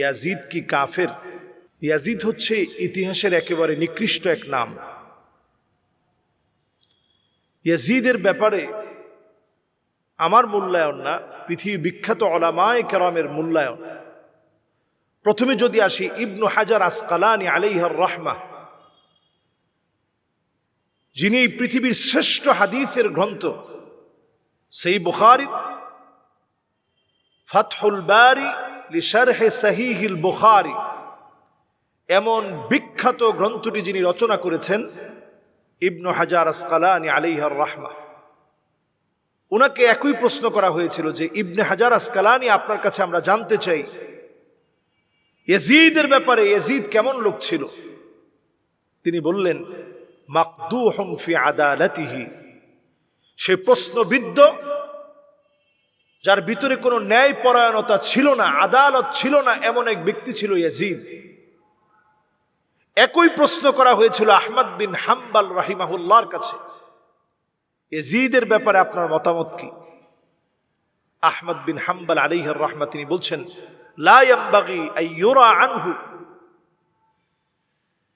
Yazid কি কাফের? Yazid হচ্ছে ইতিহাসের একেবারে নিকৃষ্ট এক নাম। ইয়াজিদের ব্যাপারে আমার মূল্যায়ন না পৃথিবী বিখ্যাত অলামায় কেরামের মূল্যায়ন। প্রথমে যদি আসি, ইবনু হাজার আসকালানি আলাইহার রহমা। যিনি এই পৃথিবীর শ্রেষ্ঠ হাদিসের গ্রন্থ, সেই বুখারি ফাতহুল বারি লিশারহে বুখারি। এমন বিখ্যাত গ্রন্থটি যিনি রচনা করেছেন, ইবনু হাজার আসকালানি আলাইহার রহমা। ওনাকে একই প্রশ্ন করা হয়েছিল যে, ইবনে হাজার আসকালানি, আপনার কাছে আমরা জানতে চাই, ইয়াজিদের ব্যাপারে ইয়াজিদ কেমন লোক ছিল? তিনি বললেন মাকদু ফি আদালতিহি। সে প্রশ্নবিদ্ধ যার ভিতরে কোনো ন্যায় পরায়ণতা ছিল না, আদালত ছিল না, এমন এক ব্যক্তি ছিল ইয়াজিদ। একই প্রশ্ন করা হয়েছিল আহমদ বিন হাম্বাল রাহিমাহুল্লাহর কাছে। এজিদের ব্যাপারে আপনার মতামত কি? আহমদ বিন হাম্বাল আলিহর রহমা তিনি বলছেন আনহু।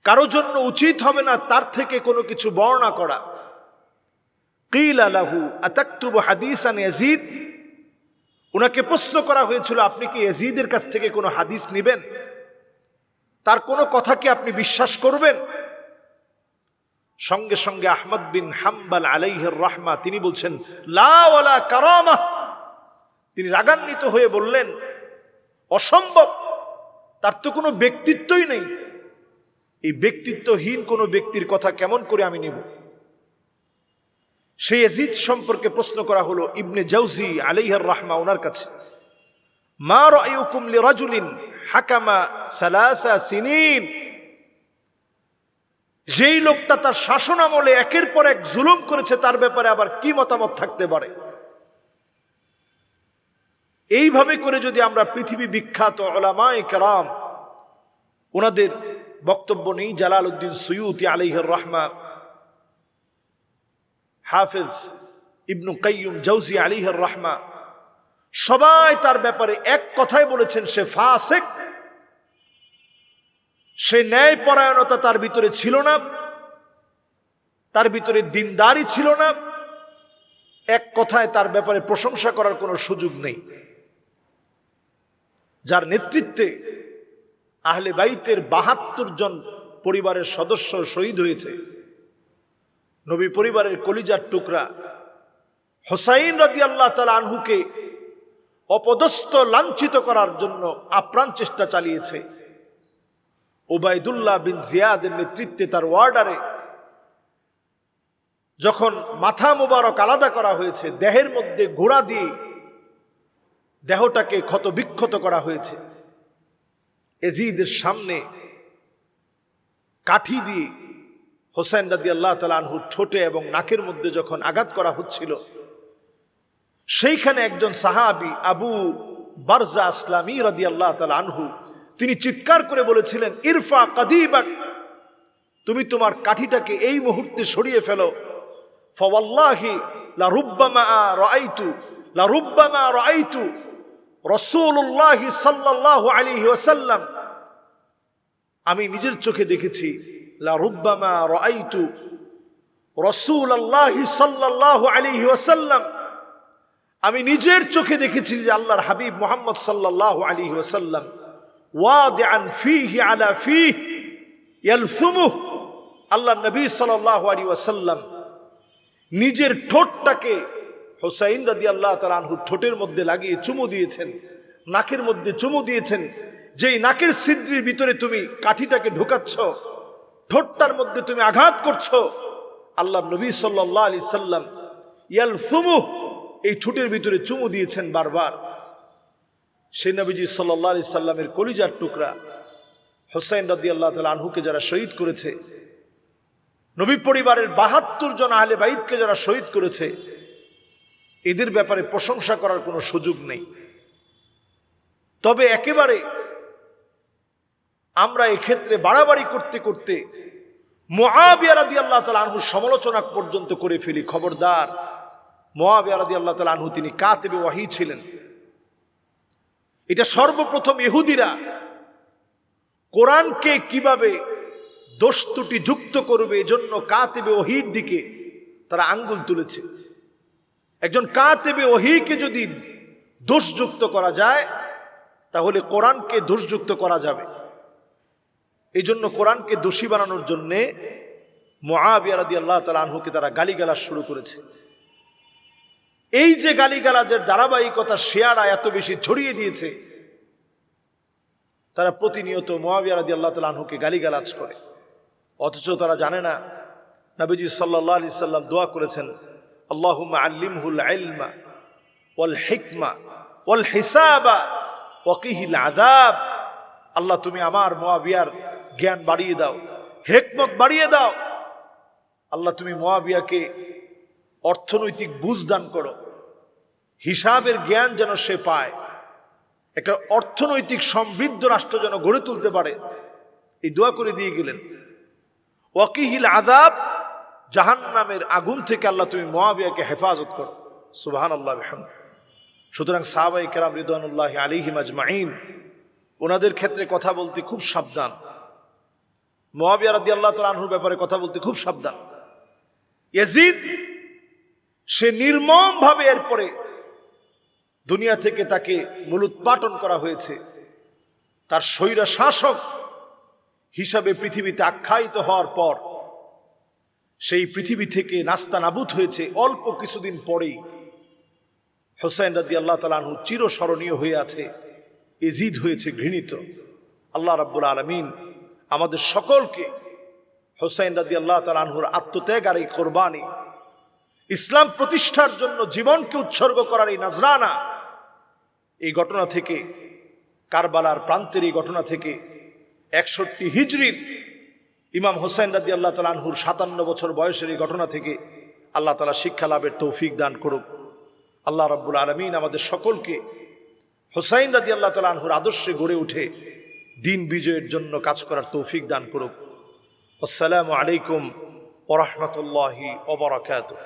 কারও জন্য উচিত হবে না তার থেকে কোনো কিছু বর্ণনা করা। কিল আলাহু আতাকতুব হাদিসান ইয়াজিদ উনাকে প্রশ্ন করা হয়েছিল, আপনি কি এজিদের কাছ থেকে কোনো হাদিস নেবেন? তার কোনো কথা কি আপনি বিশ্বাস করবেন? সঙ্গে সঙ্গে আহমদ বিন হাম্বাল আলাইহের রহমা, তিনি বলছেন লাওয়ালা কারামা। তিনি রাগান্বিত হয়ে বললেন, অসম্ভব, তার তো কোনো ব্যক্তিত্বই নেই। এই ব্যক্তিত্বহীন কোনো ব্যক্তির কথা কেমন করে আমি নেব? সেই এজিদ সম্পর্কে প্রশ্ন করা হলো ইবনে জাউজি আলাইহার রহমা ওনার কাছে। মা রায়ুকুম লিরাজুলিন হাকামা সালাসা সিনিন। যেই লোকটা তার শাসন আমলে একের পর এক জুলুম করেছে, তার ব্যাপারে আবার কি মতামত থাকতে পারে? এইভাবে করে যদি আমরা পৃথিবী বিখ্যাত ওলামায় কেরাম, ওনাদের বক্তব্য নেই জালাল উদ্দিন সৈয়ুতি আলিহর রহমা হাফেজ ইবনু কাইয়ুম জৌজি আলিহর রহমা, সবাই তার ব্যাপারে এক কথাই বলেছেন, সে ফাসেক, সে ন্যায় পরায়ণতা তার ভিতরে ছিল না, তার ভিতরে দিনদারি ছিল না, এক কথায় তার ব্যাপারে প্রশংসা করার কোনো সুযোগ নেই। যার নেতৃত্বে আহলে বাইতের বাহাত্তর জন পরিবারের সদস্য শহীদ হয়েছে। নবী পরিবারের কলিজার টুকরা। হোসাইন রাদি আল্লাহ তালা আনহুকে অপদস্থ, লাঞ্ছিত করার জন্য আপ্রাণ চেষ্টা চালিয়েছে। ওবায়দুল্লাহ বিন জিয়াদের নেতৃত্বে তার ওয়ার্ডারে যখন মাথা মুবারক আলাদা করা হয়েছে, দেহের মধ্যে ঘোড়া দিয়ে দেহটাকে ক্ষত বিক্ষত করা হয়েছে। এজিদের সামনে কাঠি দিয়ে হোসেন রাদি আল্লাহ তালানহুর ঠোঁটে এবং নাকের মধ্যে যখন আঘাত করা হচ্ছিল, সেইখানে একজন সাহাবি আবু বারজা আসলামী রাদি আল্লাহ আনহু, তিনি চিৎকার করে বলেছিলেন, ইরফা কাদিবাক, তুমি তোমার কাঠিটাকে এই মুহূর্তে সরিয়ে ফেলো। ফওয়াল্লাহি লা রুব্বামা রাআইতু লা রুব্বামা রাআইতু রাসূলুল্লাহি সাল্লাল্লাহু আলাইহি ওয়াসাল্লাম। আমি নিজের চোখে দেখেছি লা রুব্বামা রাআইতু রাসূলুল্লাহি সাল্লাল্লাহু আলাইহি ওয়াসাল্লাম। আমি নিজের চোখে দেখেছি যে আল্লাহর হাবিব মোহাম্মদ সাল্লাল্লাহু আলাইহি ওয়াসাল্লাম ওয়াদিআন ফীহি আলা ইয়ালসুমুহ। আল্লাহ নবী সাল্লাল্লাহু আলাইহি ওয়াসাল্লাম নিজের ঠোঁটটাকে হোসাইন রাদি আল্লাহ তালানহু ঠোঁটের মধ্যে লাগিয়ে চুমু দিয়েছেন, নাকের মধ্যে চুমু দিয়েছেন। যেই নাকের ছিদ্রির ভিতরে তুমি কাঠিটাকে ঢুকাচ্ছ ঠোঁটটার মধ্যে তুমি আঘাত করছ। আল্লাহ নবী সাল্লাহ আলি সাল্লাম ইয়াল সুমুহ এই ঠোঁটের ভিতরে চুমু দিয়েছেন বারবার। সে নবীজি সাল্লাহ আলি সাল্লামের কলিজার টুকরা হোসাইন রাদি আল্লাহ তালা আনহুকে যারা শহীদ করেছে, নবী পরিবারের বাহাত্তর জন আহলে বাইদকে যারা শহীদ করেছে, এদের ব্যাপারে প্রশংসা করার কোনো সুযোগ নেই। তবে একেবারে আমরা এক্ষেত্রে বাড়াবাড়ি করতে করতে মহাবিয়ারাদি আল্লাহ তালা আনহুর সমালোচনা পর্যন্ত করে ফেলি। খবরদার মহাবিয়ারাদি আল্লাহ তালা আনহু তিনি কাতেবে ওয়াহি ছিলেন। এটা সর্বপ্রথম ইহুদিরা কোরআনকে কীভাবে দোষ ত্রুটি যুক্ত করবে, এজন্য কাতেবে ওহির দিকে তারা আঙ্গুল তুলেছে। একজন কাতেবে ওহিকে যদি দোষযুক্ত করা যায়, তাহলে কোরআনকে দোষযুক্ত করা যাবে। এই জন্য কোরআনকে দোষী বানানোর জন্যে মহাবিয়ারাদি আল্লাহ তালা আনহুকে তারা গালিগালাজ শুরু করেছে। এই যে গালিগালাজের ধারাবাহিকতা শেয়ারা এত বেশি ছড়িয়ে দিয়েছে, তারা প্রতিনিয়ত মহাবিয়ারাদি আল্লাহ তালা আনহুকে গালিগালাজ করে। অথচ তারা জানে না, নবীজি সাল্লাহ আলি সাল্লাম দোয়া করেছেন, আল্লাহুম্মা আল্লিমহুল ইলমা ওয়াল হিকমা ওয়াল হিসাবা ওয়াকিহিল আদাব আল্লাহ, তুমি আমার মোয়াবিয়ার জ্ঞান বাড়িয়ে দাও, হেকমত বাড়িয়ে দাও। আল্লাহ, তুমি মোয়াবিয়াকে অর্থনৈতিক বুঝ দান করো। হিসাবের জ্ঞান যেন সে পায়। একটা অর্থনৈতিক সমৃদ্ধ রাষ্ট্র যেন গড়ে তুলতে পারে। এই দোয়া করে দিয়ে গেলেন। ওয়াকিহিল আদাব জাহান নামের আগুন থেকে আল্লাহ তুমি মোয়াবিয়াকে হেফাজত করো। সুবাহান আল্লাহ সুতরাং সাহাবাই কেরাম রিদানুল্লাহ আলিহিম আজমাইন, ওনাদের ক্ষেত্রে কথা বলতে খুব সাবধান। মোয়াবিয়া রাদি আল্লাহ তালা আনহুর ব্যাপারে কথা বলতে খুব সাবধান। ইয়াজিদ, সে নির্মম ভাবে এরপরে দুনিয়া থেকে তাকে মূলোৎপাটন করা হয়েছে। তার স্বৈরা শাসক হিসাবে পৃথিবীতে আখ্যায়িত হওয়ার পর সেই পৃথিবী থেকে নাস্তা নাবুদ হয়েছে। অল্প কিছুদিন পরেই হোসেন রাদি আল্লাহ তালাহু চিরস্মরণীয় হয়ে আছে। এজিদ হয়েছে ঘৃণিত। আল্লাহ রাব্বুল আলমিন আমাদের সকলকে হোসাইন রাদি আল্লাহ তালাহুর আত্মত্যাগ আর এই কোরবানি ইসলাম প্রতিষ্ঠার জন্য জীবনকে উৎসর্গ করার এই নাজরানা, এই ঘটনা থেকে, কারবালার প্রান্তের এই ঘটনা থেকে একষট্টি হিজরির ইমাম হোসাইন রাদি আল্লাহ তালাহুর সাতান্ন বছর বয়সের এই ঘটনা থেকে আল্লাহ তালা শিক্ষা লাভের তৌফিক দান করুক। আল্লাহ রাব্বুল আলমিন আমাদের সকলকে হোসাইন রাদি আল্লাহ তালা আনহুর আদর্শে গড়ে উঠে দিন বিজয়ের জন্য কাজ করার তৌফিক দান করুক। আসসালামু আলাইকুম ওরহমতুল্লাহি ওবরাকাতুহ